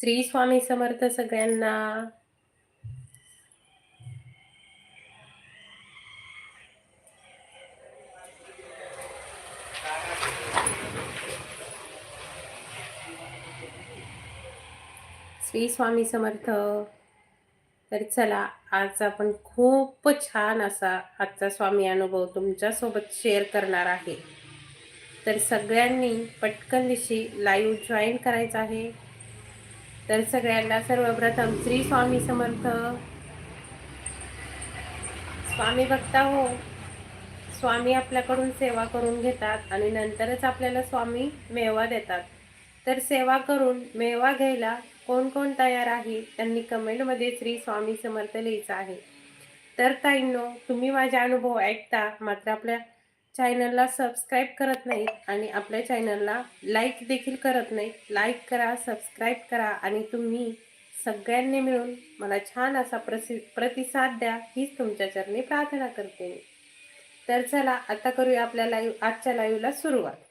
श्री स्वामी समर्थ सगळ्यांना. श्री स्वामी समर्थ. तर चला आज आपण खूप छान असा आजचा स्वामी अनुभव तुमच्यासोबत शेअर करणार आहे. तर सगळ्यांनी पटकन दिशी लाईव्ह जॉईन करायचं आहे. तर सगळ्यांना सर्वप्रथम श्री स्वामी समर्थ. स्वामी भक्ता हो. स्वामी आपल्याकडून सेवा करून घेतात आणि नंतरच आपल्याला स्वामी मेवा देतात. तर सेवा करून मेवा घ्यायला कोण कोण तयार आहे त्यांनी कमेंटमध्ये श्री स्वामी समर्थ लिहायचं आहे. तर ताईंनो तुम्ही माझे अनुभव ऐकता मात्र आपल्या चॅनलला सबस्क्राईब करत नाही आणि आपल्या चॅनलला लाईक देखील करत नाही लाईक करा सबस्क्राईब करा आणि तुम्ही सगळ्यांनी मिळून मला छान असा प्रसि प्रतिसाद द्या हीच तुमच्या चरणी प्रार्थना करते मी. तर चला आता करूया आपल्या लाईव्ह आजच्या लाईव्हला सुरुवात.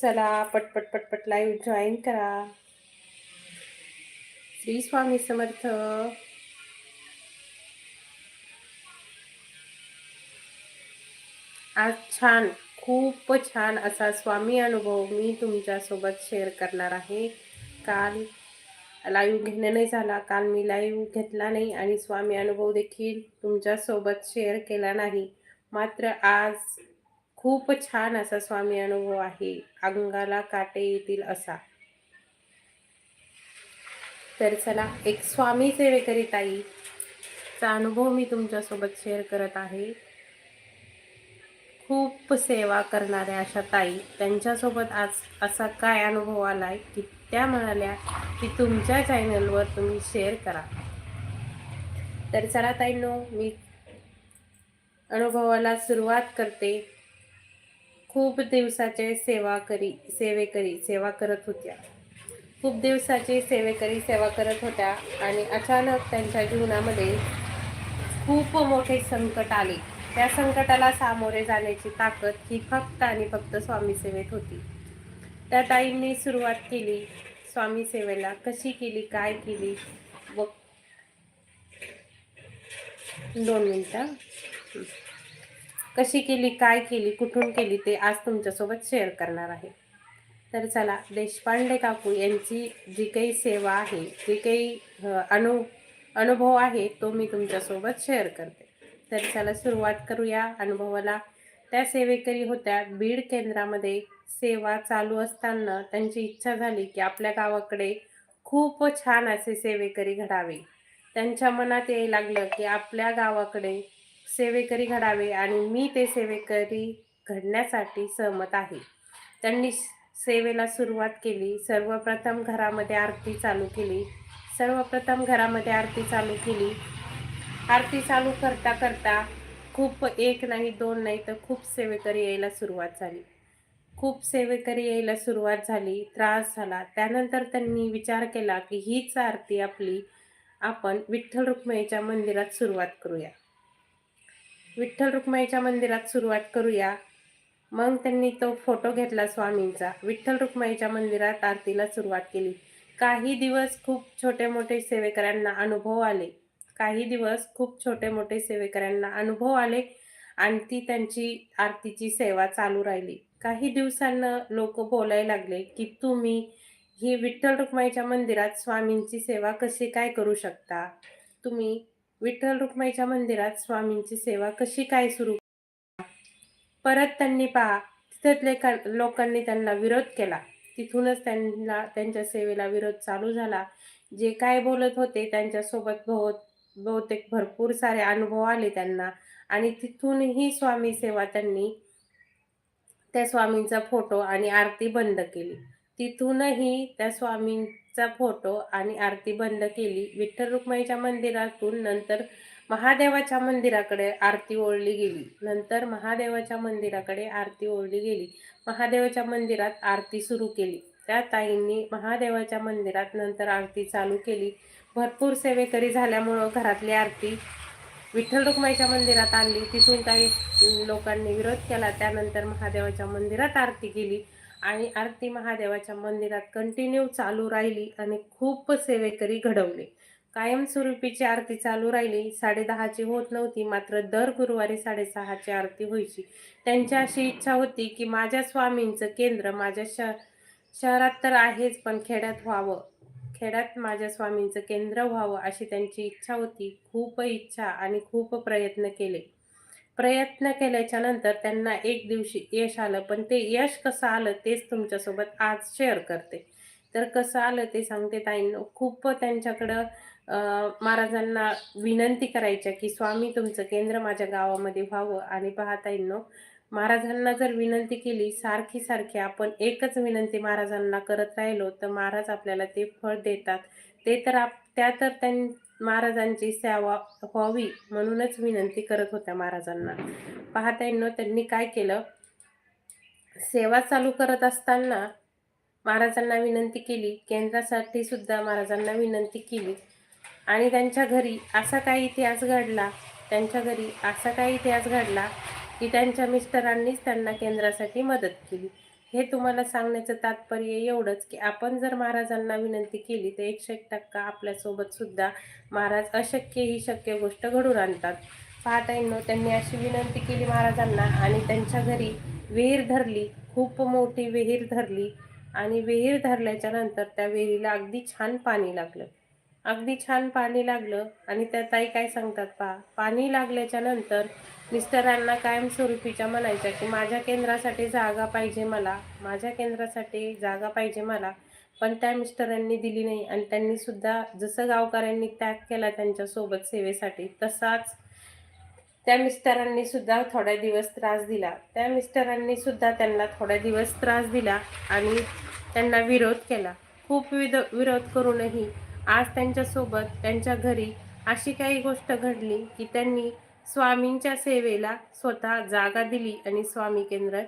चला पटपट पटपट लाईव्ह जॉईन करा. श्री स्वामी समर्थ. आज छान खूप छान असा स्वामी अनुभव मी तुमच्यासोबत शेअर करणार आहे. काल लाईव्ह घेणं नाही झाला काल मी लाईव्ह घेतला नाही आणि स्वामी अनुभव देखील तुमच्यासोबत शेअर केला नाही. मात्र आज खूप छान असा स्वामी अनुभव आहे. अंगाला काटे येतील असा. तर चला एक स्वामी सेवेकरी ताईचा अनुभव मी तुमच्यासोबत शेअर करत आहे. खूप सेवा करणाऱ्या अशा ताई त्यांच्यासोबत आज असा काय अनुभव आला आहे की त्या म्हणाल्या की तुमच्या चॅनलवर तुम्ही शेअर करा. तर चला ताईंनो मी अनुभवाला सुरुवात करते. खूप दिवसाचे सेवा करी सेवेकरी सेवा करत होत्या. खूप दिवसाचे सेवेकरी सेवा करत होत्या आणि अचानक त्यांच्या जीवनामध्ये खूप मोठे संकट आले. त्या संकटाला सामोरे जाण्याची ताकद ही फक्त आणि फक्त स्वामी सेवेत होती. त्या ताईंनी सुरुवात केली स्वामी सेवेला कशी केली काय केली? व दोन मिनटं. कशी केली काय केली कुठून केली ते आज तुमच्यासोबत शेअर करणार आहे. तर चला देशपांडे काकू यांची जी काही सेवा आहे जी काही अनु अनुभव आहे तो मी तुमच्यासोबत शेअर करते. तर चला सुरुवात करूया अनुभवाला. त्या सेवेकरी होत्या. बीड केंद्रामध्ये सेवा चालू असताना त्यांची इच्छा झाली की आपल्या गावाकडे खूप छान असे सेवेकरी घडावे. त्यांच्या मनात यायला लागलं की आपल्या गावाकडे सेवेकरी घडावे आणि मी ते सेवेकरी घडण्यासाठी सहमत आहे. त्यांनी सेवेला सुरुवात केली सर्वप्रथम घरामध्ये आरती चालू केली सर्वप्रथम घरामध्ये आरती चालू केली. आरती चालू करता करता खूप एक नाही दोन नाही तर खूप सेवेकरी यायला सुरुवात झाली. खूप सेवेकरी यायला सुरुवात झाली त्रास झाला. त्यानंतर त्यांनी विचार केला की हीच आरती आपली आपण विठ्ठल रुक्मिणीच्या मंदिरात सुरुवात करूया. विठ्ठल रुक्माईच्या मंदिरात सुरुवात करूया. मग त्यांनी तो फोटो घेतला स्वामींचा. विठ्ठल रुक्माईच्या मंदिरात आरतीला सुरुवात केली. काही दिवस खूप छोटे मोठे सेवेकऱ्यांना अनुभव आले. काही दिवस खूप छोटे मोठे सेवेकऱ्यांना अनुभव आले आणि ती त्यांची आरतीची सेवा चालू राहिली. काही दिवसांना लोक बोलायला लागले की तुम्ही ही विठ्ठल रुक्माईच्या मंदिरात स्वामींची सेवा कशी काय करू शकता? तुम्ही विठ्ठल रुक्माईच्या मंदिरात स्वामींची सेवा कशी काय सुरू परत त्यांनी पहा. तिथले लोकांनी त्यांना विरोध केला. तिथूनच त्यांना त्यांच्या सेवेला विरोध चालू झाला. जे काय बोलत होते त्यांच्यासोबत बहुत बहुतेक भरपूर सारे अनुभव आले त्यांना. आणि तिथूनही स्वामी सेवा त्यांनी त्या स्वामींचा फोटो आणि आरती बंद केली. तिथूनही त्या चा फोटो आणि आरती बंद केली. विठ्ठल रुक्माईच्या मंदिरातून नंतर महादेवाच्या मंदिराकडे आरती ओढली गेली. नंतर महादेवाच्या मंदिराकडे आरती ओढली गेली. महादेवाच्या मंदिरात आरती सुरू केली. त्या ताईंनी महादेवाच्या मंदिरात नंतर आरती चालू केली. भरपूर सेवेकरी झाल्यामुळं घरातली आरती विठ्ठल रुक्माईच्या मंदिरात आणली. तिथून काही लोकांनी विरोध केला. त्यानंतर महादेवाच्या मंदिरात आरती केली. आणि आरती महादेवाच्या मंदिरात कंटिन्यू चालू राहिली आणि खूप सेवेकरी घडवले. कायमस्वरूपीची आरती चालू राहिली. साडेदहाची होत नव्हती मात्र दर गुरुवारी साडेसहाची आरती व्हायची. त्यांची अशी इच्छा होती की माझ्या स्वामींचं केंद्र माझ्या शह शहरात तर आहेच पण खेड्यात व्हावं. खेड्यात माझ्या स्वामींचं केंद्र व्हावं अशी त्यांची इच्छा होती. खूप इच्छा आणि खूप प्रयत्न केले. प्रयत्न केल्याच्यानंतर त्यांना एक दिवशी यश आलं पण ते यश कसं आलं तेच तुमच्यासोबत आज शेअर करते. तर कसं आलं ते सांगते ताईंनो खूप त्यांच्याकडं महाराजांना विनंती करायच्या की स्वामी तुमचं केंद्र माझ्या गावामध्ये व्हावं. आणि पाहताईंनो महाराजांना जर विनंती केली सारखी सारखी आपण एकच विनंती महाराजांना करत राहिलो तर महाराज आपल्याला ते फळ देतात. ते तर आप त्या तर त्यां महाराजांची सेवा व्हावी म्हणूनच विनंती करत होत्या महाराजांना. पाहताईंनो त्यांनी काय केलं? सेवा चालू करत असताना महाराजांना विनंती केली. केंद्रासाठी सुद्धा महाराजांना विनंती केली. आणि त्यांच्या घरी असा काही इतिहास घडला? त्यांच्या घरी असा काही इतिहास घडला? की त्यांच्या मिस्टरांनीच त्यांना केंद्रासाठी मदत केली. हे तुम्हाला सांगण्याचं तात्पर्य एवढंच की आपण जर महाराजांना विनंती केली तर एकशे एक टक्का आपल्यासोबत सुद्धा महाराज अशक्य ही शक्य गोष्ट घडून आणतात. पाहता त्यांनी अशी विनंती केली महाराजांना आणि त्यांच्या घरी विहीर धरली खूप मोठी विहीर धरली आणि विहीर धरल्याच्या नंतर त्या विहिरीला अगदी छान पाणी लागलं. अगदी छान पाणी लागलं आणि त्या ताई काय सांगतात पा पाणी लागल्याच्या नंतर मिस्टरांना कायमस्वरूपीच्या म्हणायच्या की माझ्या केंद्रासाठी जागा पाहिजे मला माझ्या केंद्रासाठी जागा पाहिजे मला पण त्या मिस्टरांनी दिली नाही आणि त्यांनी सुद्धा जसं गावकऱ्यांनी त्याग केला त्यांच्यासोबत सेवेसाठी तसाच त्या मिस्टरांनी सुद्धा थोड्या दिवस त्रास दिला. त्या मिस्टरांनी सुद्धा त्यांना थोड्या दिवस त्रास दिला आणि त्यांना विरोध केला. खूप विध विरोध करूनही आज त्यांच्यासोबत त्यांच्या घरी अशी काही गोष्ट घडली की त्यांनी स्वामींच्या सेवेला स्वतः जागा दिली आणि स्वामी केंद्र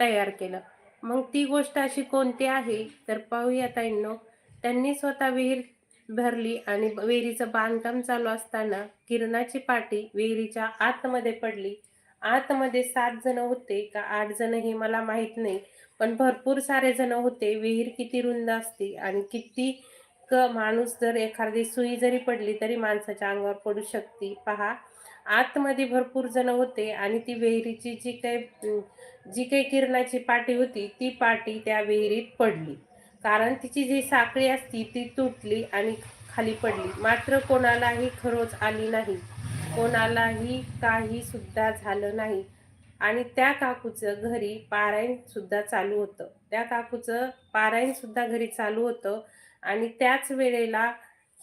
तयार केलं. मग ती गोष्ट अशी कोणती आहे? तर पाहूया ताईंनो. त्यांनी स्वतः विहीर भरली आणि विहिरीचं बांधकाम चालू असताना किरणाची पाटी विहिरीच्या आतमध्ये पडली. आतमध्ये सात जण होते का आठ जण हे मला माहीत नाही पण भरपूर सारे जण होते. विहीर किती रुंद असते आणि किती माणूस जर एखादी सुई जरी पडली तरी माणसाच्या अंगावर पडू शकते. पहा आतमध्ये भरपूर जण होते आणि ती विहिरीची जी काही जी काही किरणाची पाटी होती ती पाटी त्या विहिरीत पडली. कारण तिची जी साखळी असती ती तुटली आणि खाली पडली. मात्र कोणालाही खरोच आली नाही. कोणालाही काही सुद्धा झालं नाही. आणि त्या काकूचं घरी पारायण सुद्धा चालू होतं. त्या काकूचं पारायण सुद्धा घरी चालू होतं आणि त्याच वेळेला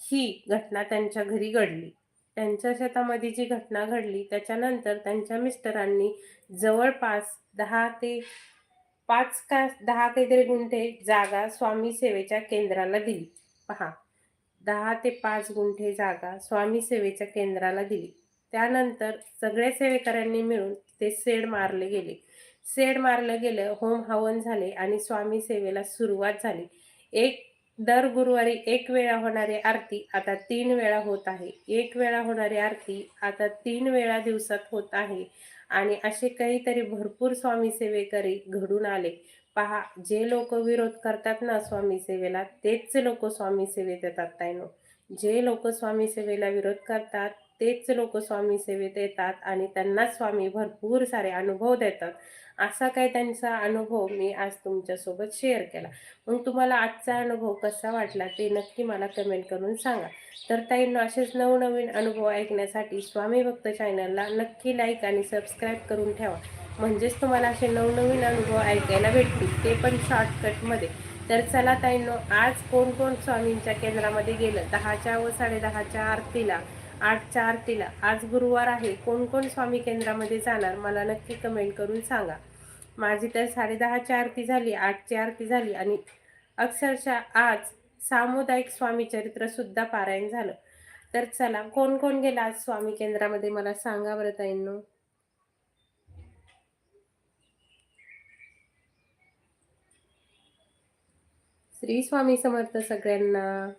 ही घटना त्यांच्या घरी घडली. त्यांच्या शेतामध्ये जी घटना घडली त्याच्यानंतर त्यांच्या मिस्टरांनी जवळपास दहा ते पाच का दहा काहीतरी गुंठे जागा स्वामी सेवेच्या केंद्राला दिली. पहा दहा ते पाच गुंठे जागा स्वामी सेवेच्या केंद्राला दिली. त्यानंतर सगळ्या सेवेकऱ्यांनी मिळून ते सेड मारले गेले. सेड मारलं गेलं होम हवन झाले आणि स्वामी सेवेला सुरुवात झाली. एक दर गुरुवारी एक वेळा होणारी आरती आता तीन वेळा होत आहे. एक वेळा होणारी आरती आता तीन वेळा दिवसात होत आहे आणि असे काहीतरी भरपूर स्वामी सेवेकरी घडून आले. पहा जे लोक विरोध करतात ना स्वामी सेवेला तेच लोक स्वामी सेवेत येतात ताईनो. जे लोक स्वामी सेवेला विरोध करतात तेच लोक स्वामी सेवेत येतात आणि त्यांना स्वामी भरपूर सारे अनुभव देतात. असा काही त्यांचा अनुभव मी आज तुमच्यासोबत शेअर केला. मग तुम्हाला आजचा अनुभव कसा वाटला ते नक्की मला कमेंट करून सांगा. तर ताईंनो असेच नवनवीन अनुभव ऐकण्यासाठी स्वामी भक्त चॅनलला नक्की लाईक आणि सबस्क्राईब करून ठेवा. म्हणजेच तुम्हाला असे नवनवीन अनुभव ऐकायला भेटतील ते पण शॉर्टकटमध्ये तर चला ताईंनो आज कोण कोण स्वामींच्या केंद्रामध्ये गेलं? दहाच्या व साडेदहाच्या आरतीला आठच्या आरतीला आज गुरुवार आहे. कोण कोण स्वामी केंद्रामध्ये जाणार मला नक्की कमेंट करून सांगा. माझी तर साडेदहाची आरती झाली आठची आरती झाली आणि अक्षरशः आज सामुदायिक स्वामी चरित्रसुद्धा पारायण झालं. तर चला कोण कोण गेला आज स्वामी केंद्रामध्ये मला सांगा बरं ताईंनो. श्री स्वामी समर्थ सगळ्यांना.